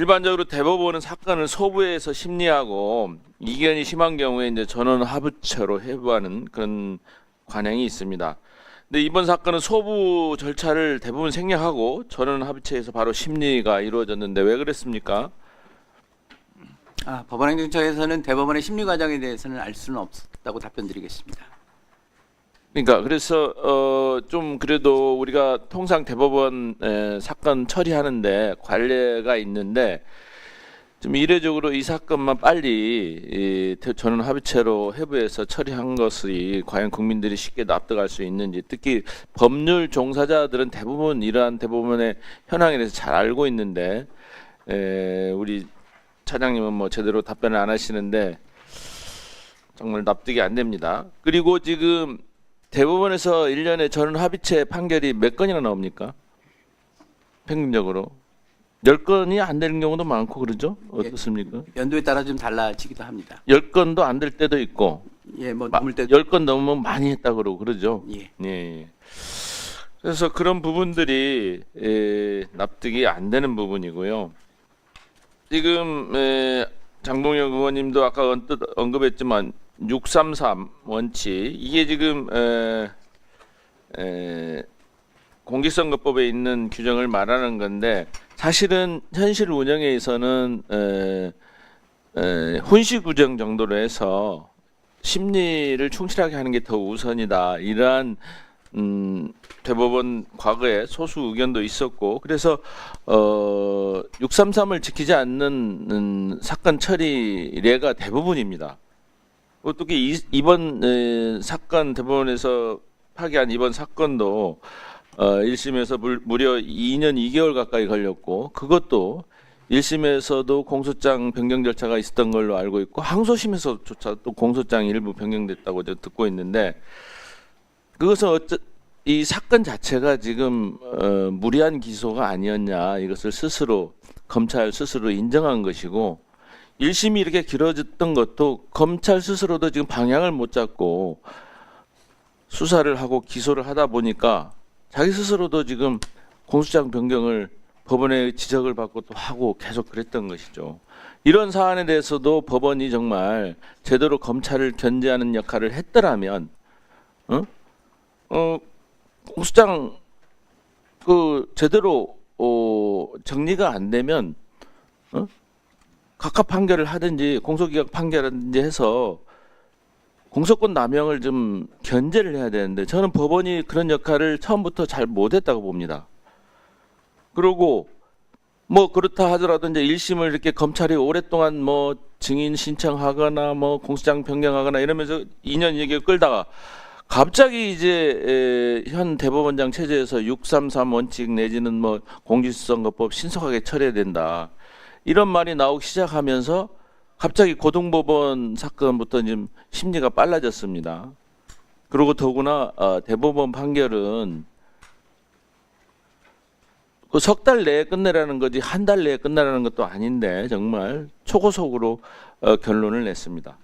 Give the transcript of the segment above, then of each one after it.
일반적으로 대법원은 사건을 소부에서 심리하고 이견이 심한 경우에 이제 전원 하부처로 해부하는 그런 관행이 있습니다. 근데 이번 사건은 소부 절차를 대부분 생략하고 전원 합의체에서 바로 심리가 이루어졌는데 왜 그랬습니까? 아, 법원행정처에서는 대법원의 심리 과정에 대해서는 알 수는 없었다고 답변드리겠습니다. 그러니까 그래서 어 좀 그래도 우리가 통상 대법원 에, 사건 처리하는데 관례가 있는데 좀 이례적으로 이 사건만 빨리 이 대- 전원 합의체로 해부해서 처리한 것이 과연 국민들이 쉽게 납득할 수 있는지 특히 법률 종사자들은 대부분 이러한 대법원의 현황에 대해서 잘 알고 있는데 에, 우리 차장님은 뭐 제대로 답변을 안 하시는데 정말 납득이 안 됩니다. 그리고 지금 대법원에서 1년에 전원 합의체 판결이 몇 건이나 나옵니까? 평균적으로 10건이 안 되는 경우도 많고 그러죠? 어떻습니까? 연도에 따라 좀 달라지기도 합니다. 10건도 안 될 때도 있고 예, 뭐 마- 넘을 때 10건 넘으면 많이 했다 그러고 그러죠? 예. 예. 예. 그래서 그런 부분들이 에, 납득이 안 되는 부분이고요. 지금 에, 장동혁 의원님도 아까 언뜻 언급했지만 633 원칙 이게 지금 에, 에, 공직선거법에 있는 규정을 말하는 건데 사실은 현실 운영에서는 에, 에, 훈시 구정 정도로 해서 심리를 충실하게 하는 게 더 우선이다. 이러한 음, 대법원 과거에 소수 의견도 있었고 그래서 어, 633을 지키지 않는 음, 사건 처리 례가 대부분입니다. 어떻게 이, 이번 에, 사건 대법원에서 파기한 이번 사건도 어, 1심에서 물, 무려 2년 2개월 가까이 걸렸고 그것도 1심에서도 공소장 변경 절차가 있었던 걸로 알고 있고 항소심에서조차 또 공소장 일부 변경됐다고 저 듣고 있는데 그것은 어쩌 이 사건 자체가 지금 어, 무리한 기소가 아니었냐 이것을 스스로 검찰 스스로 인정한 것이고 1심이 이렇게 길어졌던 것도 검찰 스스로도 지금 방향을 못 잡고 수사를 하고 기소를 하다 보니까 자기 스스로도 지금 공소장 변경을 법원의 지적을 받고 또 하고 계속 그랬던 것이죠. 이런 사안에 대해서도 법원이 정말 제대로 검찰을 견제하는 역할을 했더라면, 어, 어 공소장 그 제대로 어, 정리가 안 되면, 어, 각하 판결을 하든지 공소기각 판결하든지 해서 공소권 남용을 좀 견제를 해야 되는데 저는 법원이 그런 역할을 처음부터 잘 못했다고 봅니다. 그리고 뭐 그렇다 하더라도 이제 1심을 이렇게 검찰이 오랫동안 뭐 증인 신청하거나 뭐 공소장 변경하거나 이러면서 2년 얘기 끌다가 갑자기 이제 에, 현 대법원장 체제에서 633 원칙 내지는 뭐 공직선거법 신속하게 처리해야 된다. 이런 말이 나오기 시작하면서 갑자기 고등법원 사건부터 지금 심리가 빨라졌습니다. 그리고 더구나 어, 대법원 판결은 그 석 달 내에 끝내라는 거지 한 달 내에 끝내라는 것도 아닌데 정말 초고속으로 어, 결론을 냈습니다.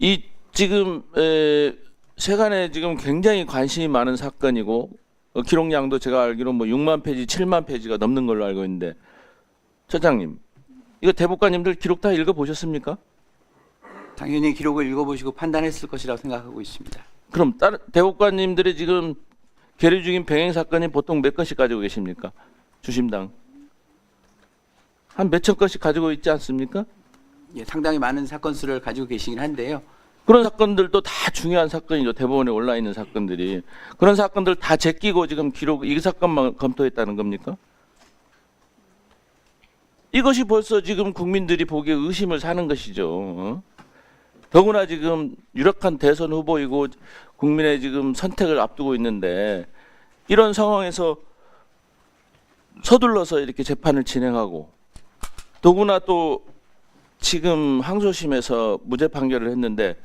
이 지금 에, 세간에 지금 굉장히 관심이 많은 사건이고 어, 기록량도 제가 알기로 뭐 6만 페이지, 7만 페이지가 넘는 걸로 알고 있는데 처장님 이거 대법관님들 기록 다 읽어 보셨습니까? 당연히 기록을 읽어보시고 판단했을 것이라고 생각하고 있습니다. 그럼 다른 대법관님들이 지금 계류 중인 병행 사건이 보통 몇 건씩 가지고 계십니까? 주심당 한 몇천 건씩 가지고 있지 않습니까? 예, 상당히 많은 사건 수를 가지고 계시긴 한데요. 그런 사건들도 다 중요한 사건이죠. 대법원에 올라 있는 사건들이 그런 사건들 다 제끼고 지금 기록 이 사건만 검토했다는 겁니까? 이것이 벌써 지금 국민들이 보기에 의심을 사는 것이죠. 어? 더구나 지금 유력한 대선 후보이고 국민의 지금 선택을 앞두고 있는데 이런 상황에서 서둘러서 이렇게 재판을 진행하고 더구나 또 지금 항소심에서 무죄 판결을 했는데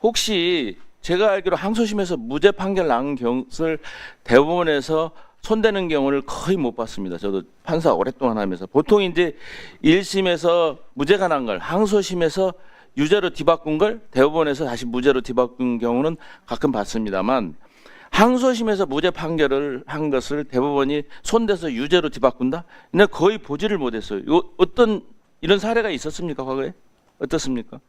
혹시 제가 알기로 항소심에서 무죄 판결 난 경우를 대법원에서 손대는 경우를 거의 못 봤습니다. 저도 판사 오랫동안 하면서 보통 이제 1심에서 무죄가 난 걸 항소심에서 유죄로 뒤바꾼 걸 대법원에서 다시 무죄로 뒤바꾼 경우는 가끔 봤습니다만 항소심에서 무죄 판결을 한 것을 대법원이 손대서 유죄로 뒤바꾼다? 근데 거의 보지를 못했어요. 요 어떤 이런 사례가 있었습니까 과거에? 어떻습니까?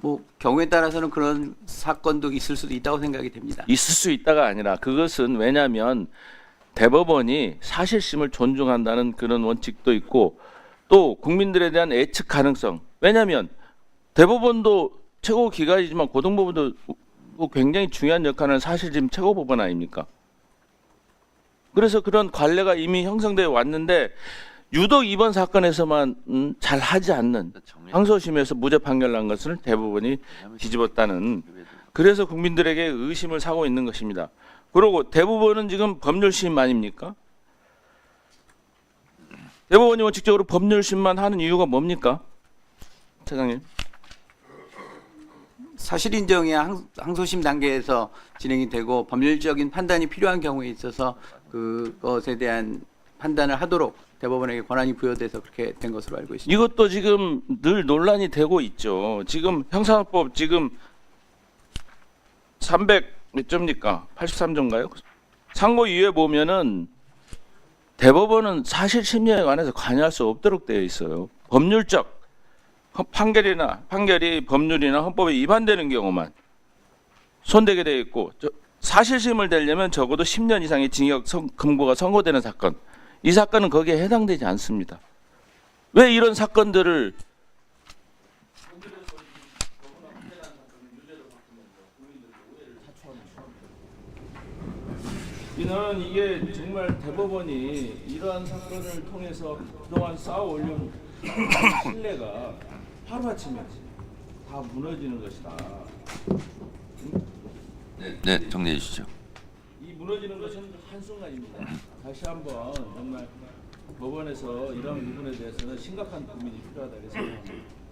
뭐 경우에 따라서는 그런 사건도 있을 수도 있다고 생각이 됩니다. 있을 수 있다가 아니라 그것은 왜냐하면 대법원이 사실심을 존중한다는 그런 원칙도 있고 또 국민들에 대한 예측 가능성. 왜냐하면 대법원도 최고 기관이지만 고등법원도 뭐 굉장히 중요한 역할을 하는 사실심 최고법원 아닙니까? 그래서 그런 관례가 이미 형성되어 왔는데 유독 이번 사건에서만 음, 잘 하지 않는 항소심에서 무죄 판결 난 것을 대법원이 뒤집었다는 그래서 국민들에게 의심을 사고 있는 것입니다. 그리고 대부분은 지금 법률심 아닙니까? 대법원이 원칙적으로 법률 심만 하는 이유가 뭡니까? 차장님. 사실 인정이 항, 항소심 단계에서 진행이 되고 법률적인 판단이 필요한 경우에 있어서 그것에 대한 판단을 하도록 대법원에게 권한이 부여돼서 그렇게 된 것으로 알고 있습니다. 이것도 지금 늘 논란이 되고 있죠. 지금 형사법 지금 300 몇 점입니까? 83점인가요? 상고 이후에 보면은 대법원은 사실 심리에 관해서 관여할 수 없도록 되어 있어요. 법률적 헌- 판결이나 판결이 법률이나 헌법에 위반되는 경우만 손대게 되어 있고 저- 사실심을 대려면 적어도 10년 이상의 징역 선- 금고가 선고되는 사건. 이 사건은 거기에 해당되지 않습니다. 왜 이런 사건들을 이는 이게 정말 대법원이 이러한 사건을 통해서 그동안 쌓아올린 신뢰가 하루아침에 다 무너지는 것이다. 네, 정리해 주시죠. 이 무너지는 것은 한순간입니다. 다시 한번 정말 법원에서 이런 부분에 대해서는 심각한 고민이 필요하다고 생각합니다.